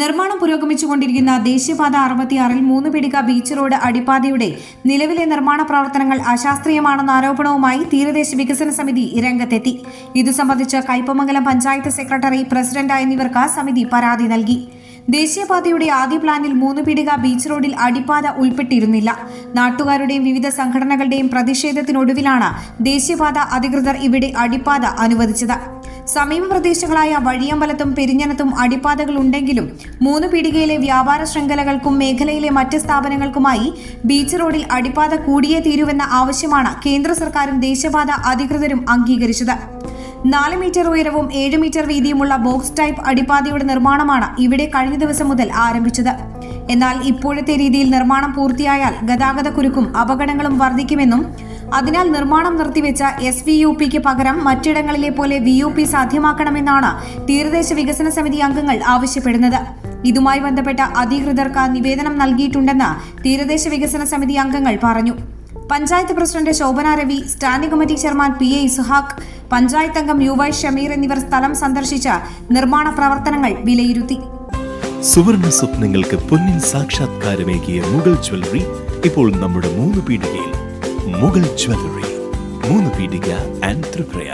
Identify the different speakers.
Speaker 1: നിർമ്മാണം പുരോഗമിച്ചുകൊണ്ടിരിക്കുന്ന ദേശീയപാത അറുപത്തിയാറിൽ മൂന്ന് പിടിക ബീച്ച് റോഡ് അടിപ്പാതയുടെ നിലവിലെ നിർമ്മാണ പ്രവർത്തനങ്ങൾ അശാസ്ത്രീയമാണെന്ന ആരോപണവുമായി തീരദേശ വികസന സമിതി രംഗത്തെത്തി. ഇതു സംബന്ധിച്ച് കൈപ്പമംഗലം പഞ്ചായത്ത് സെക്രട്ടറി പ്രസിഡന്റ് എന്നിവർക്ക് സമിതി പരാതി നൽകി. ദേശീയപാതയുടെ ആദ്യ പ്ലാനിൽ മൂന്ന് പിടിക ബീച്ച് റോഡിൽ അടിപ്പാത ഉൾപ്പെട്ടിരുന്നില്ല. നാട്ടുകാരുടെയും വിവിധ സംഘടനകളുടെയും പ്രതിഷേധത്തിനൊടുവിലാണ് ദേശീയപാത അധികൃതർ ഇവിടെ അടിപ്പാത അനുവദിച്ചത്. സമീപ പ്രദേശങ്ങളായ വഴിയമ്പലത്തും പെരിഞ്ഞനത്തും അടിപ്പാതകൾ ഉണ്ടെങ്കിലും മൂന്ന് പീടികയിലെ വ്യാപാര ശൃംഖലകൾക്കും മേഖലയിലെ മറ്റ് സ്ഥാപനങ്ങൾക്കുമായി ബീച്ച് റോഡിൽ അടിപ്പാത കൂടിയേ തീരുവെന്ന ആവശ്യമാണ് കേന്ദ്ര സർക്കാരും ദേശീയപാത അധികൃതരും അംഗീകരിച്ചത്. നാല് മീറ്റർ ഉയരവും ഏഴ് മീറ്റർ വീതിയുമുള്ള ബോക്സ് ടൈപ്പ് അടിപ്പാതയുടെ നിർമ്മാണമാണ് ഇവിടെ കഴിഞ്ഞ ദിവസം മുതൽ ആരംഭിച്ചത്. എന്നാൽ ഇപ്പോഴത്തെ രീതിയിൽ നിർമ്മാണം പൂർത്തിയായാൽ ഗതാഗത കുരുക്കും അപകടങ്ങളും വർദ്ധിക്കുമെന്നും അതിനാൽ നിർമ്മാണം നിർത്തിവെച്ച എസ് വി യു പിക്ക് പകരം മറ്റിടങ്ങളിലെ പോലെ വി യു പി സാധ്യമാക്കണമെന്നാണ് തീരദേശ വികസന സമിതി അംഗങ്ങൾ ആവശ്യപ്പെടുന്നത്. ഇതുമായി ബന്ധപ്പെട്ട അധികൃതർക്ക് നിവേദനം നൽകിയിട്ടുണ്ടെന്ന് തീരദേശ വികസന സമിതി അംഗങ്ങൾ പറഞ്ഞു. Panchayat president Shobhana Ravi standing committee chairman P A Ishaq panchayat അംഗം യു വൈ ഷമീർ എന്നിവർ സ്ഥലം സന്ദർശിച്ച് നിർമ്മാണ പ്രവർത്തനങ്ങൾ വിലയിരുത്തി.
Speaker 2: സുവർണ സ്വപ്നങ്ങൾക്ക് പൊന്നിൻ സാക്ഷാത്കാരമേകിയ മുഗൾ ജ്വല്ലറി ഇപ്പോൾ നമ്മുടെ മൂന്ന് പീടികയിൽ മുഗൾ ജ്വല്ലറി മൂന്ന് പീടിക ആൻഡ് ത്രിപുര.